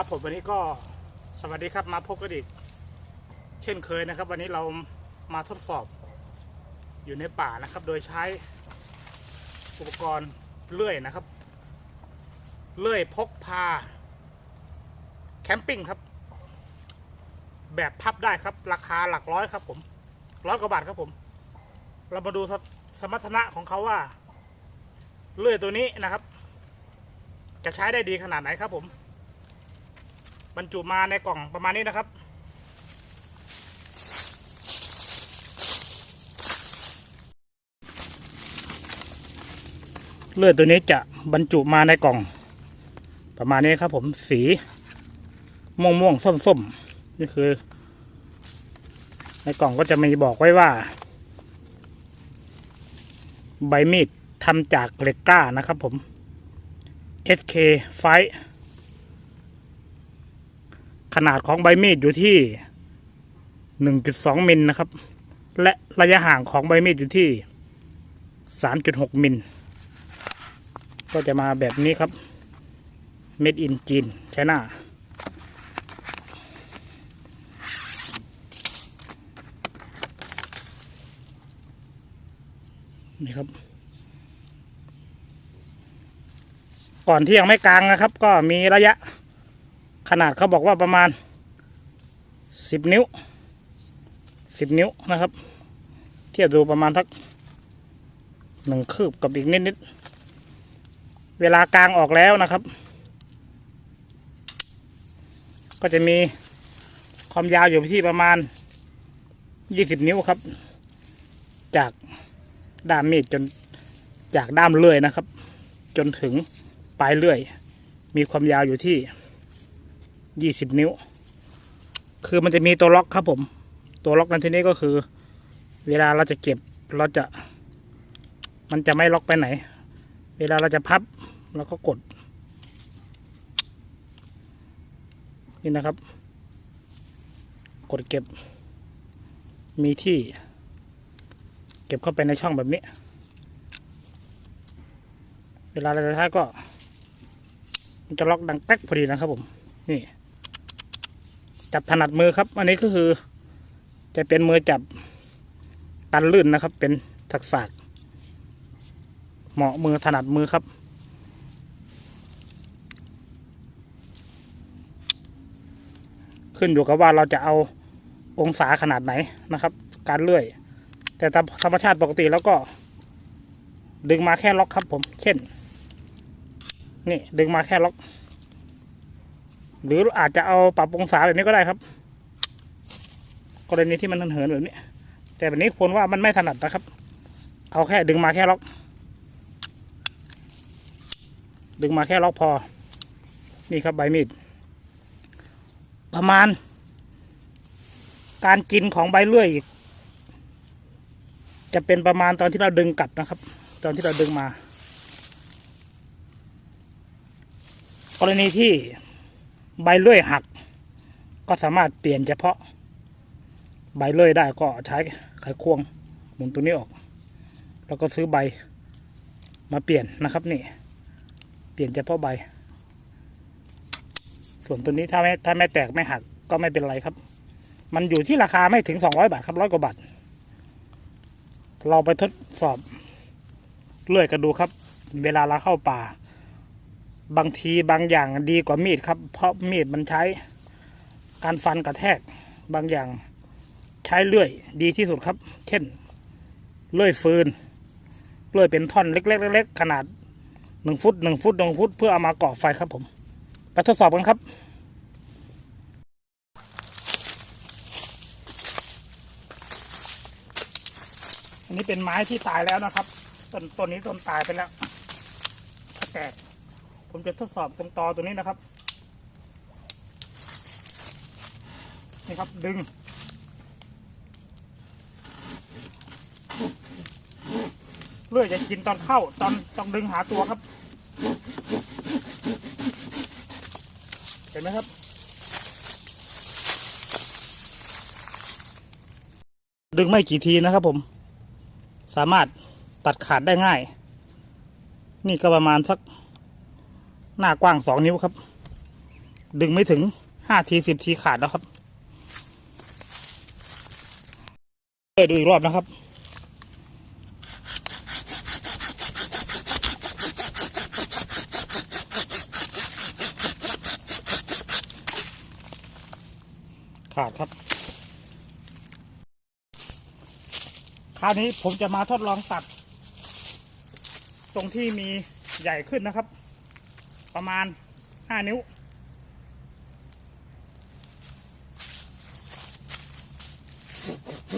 ครับผมวันนี้ก็สวัสดีครับมาพบกันอีก เช่นเคยนะครับ วันนี้เรามาทดสอบอยู่ในป่านะครับ โดยใช้อุปกรณ์เลื่อยนะครับ เลื่อยพกพาแคมปิ้งครับ แบบพับได้ครับ ราคาหลักร้อยครับผมร้อยกว่าบาทครับผม เรามาดูสสมรรถนะของเขาว่า เลื่อยตัวนี้นะครับ จะใช้ได้ดีขนาดไหนครับผม บรรจุมาในกล่องประมาณนี้นะครับ เลือดตัวนี้จะบรรจุมาในกล่อง ประมาณนี้ครับ ผมสีม่วงม่วงส้มส้มนี่คือ ในกล่องก็จะมีบอกไว้ว่า ใบมีดทำจากเหล็กกล้านะครับผม SK ไฟ ขนาดของใบมีดอยู่ที่ 1.2มิลนะครับ และระยะห่างของใบมีดอยู่ที่ 3.6มิลก็จะมาแบบนี้ครับ Made in จีนใช่หน้านี่ครับ ก่อนที่ยังไม่กลางนะครับ ก็มีระยะ ขนาดเขาบอกว่าประมาณสิบนิ้วสิบนิ้วนะครับ เทียบดูประมาณทักหนึ่งคืบกับอีกนิดนิดเวลากลางออกแล้วนะครับ ก็จะมีความยาวอยู่ที่ประมาณยี่สิบนิ้วครับ จากด้ามมีดจนจากด้ามเลื่อยนะครับ จนถึงปลายเลื่อย มีความยาวอยู่ที่ ยี่สิบนิ้ว คือมันจะมีตัวล็อกครับผม ตัวล็อกในที่นี้ก็คือ เวลาเราจะเก็บเราจะ มันจะไม่ล็อกไปไหน เวลาเราจะพับเราก็กด นี่นะครับ กดเก็บ มีที่ เก็บเข้าไปในช่องแบบนี้ เวลาเราจะใช้ก็ มันจะล็อกดังแป๊กพอดีนะครับผม นี่ จับถนัดมือครับ อันนี้ก็คือ จะเป็นมือจับกันลื่นนะครับ เป็นสักสากเหมาะมือถนัดมือครับ ขึ้นอยู่กับว่าเราจะเอาองศาขนาดไหนนะครับ การเลื่อย แต่ตามธรรมชาติปกติแล้วก็ ดึงมาแค่ล็อกครับผม เช่น นี่ดึงมาแค่ล็อก หรืออาจจะเอาปรับองศาแบบนี้ก็ได้ครับ กรณีที่มันเหินแบบนี้ แต่แบบนี้ควรว่ามันไม่ถนัดนะครับ เอาแค่ดึงมาแค่ล็อก ดึงมาแค่ล็อกพอ นี่ครับใบมีด ประมาณ การกินของใบเลื่อยจะเป็นประมาณตอนที่เราดึงกลับนะครับ ตอนที่เราดึงมา กรณีที่ ใบเลื่อยหัก ก็สามารถเปลี่ยนเฉพาะ ใบเลื่อยได้ก็ใช้ไขควงหมุนตัวนี้ออก แล้วก็ซื้อใบมาเปลี่ยนนะครับนี่ เปลี่ยนเฉพาะใบ ส่วนตัวนี้ถ้าไม่ถ้าไม่แตกไม่หักก็ไม่เป็นไรครับ มันอยู่ที่ราคาไม่ถึงสองร้อยบาทครับร้อยกว่าบาท เราไปทดสอบเลื่อยกันดูครับ เวลาเราเข้าป่า บางทีบางอย่างดีกว่ามีดครับ เพราะมีดมันใช้การฟันกระแทกบางอย่างใช้เลื่อยดีที่สุดครับ เช่น เลื่อยฟืน เลื่อยเป็นท่อนเล็กๆๆขนาดหนึ่งฟุตหนึ่งฟุตหนึ่งฟุตเพื่อเอามาก่อไฟครับผมไปทดสอบกันครับอันนี้เป็นไม้ที่ตายแล้วนะครับ ต้นต้นนี้ต้นตายไปแล้วแตก ผมจะทดสอบตรงตอตัวนี้นะครับ นี่ครับดึง เลื่อยจะกินตอนเข้าตอนต้องดึงหาตัวครับ เห็นไหมครับ ดึงไม่กี่ทีนะครับผม สามารถตัดขาดได้ง่าย นี่ก็ประมาณสัก หน้ากว้างสองนิ้วครับ ดึงไม่ถึงห้าทีสิบทีขาดแล้วครับเอ้ยดูอีกรอบนะครับขาดครับ คราวนี้ผมจะมาทดลองตัด ตรงที่มีใหญ่ขึ้นนะครับ ประมาณ5นิ้วที่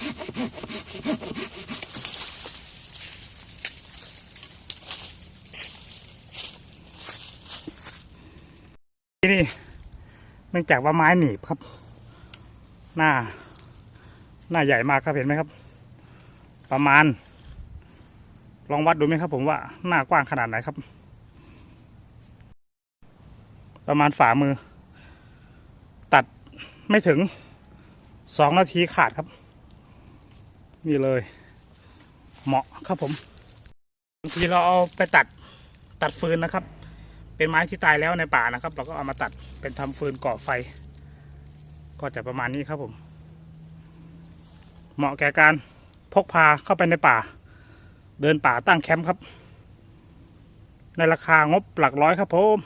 นี่เนื่องจากว่าไม้หนีบครับ หน้า หน้าใหญ่มากครับเห็นไหมครับ ประมาณ ลองวัดดูไหมครับ ผมว่าหน้ากว้างขนาดไหนครับ ประมาณฝ่ามือ ตัดไม่ถึงสองนาทีขาดครับ นี่เลย เหมาะครับผมบางทีเราเอาไปตัดตัดฟืนนะครับ เป็นไม้ที่ตายแล้วในป่านะครับ เราก็เอามาตัดเป็นทำฟืนก่อไฟ ก็จะประมาณนี้ครับผม เหมาะแก่การพกพาเข้าไปในป่า เดินป่าตั้งแคมป์ครับ ในราคางบหลักร้อยครับผม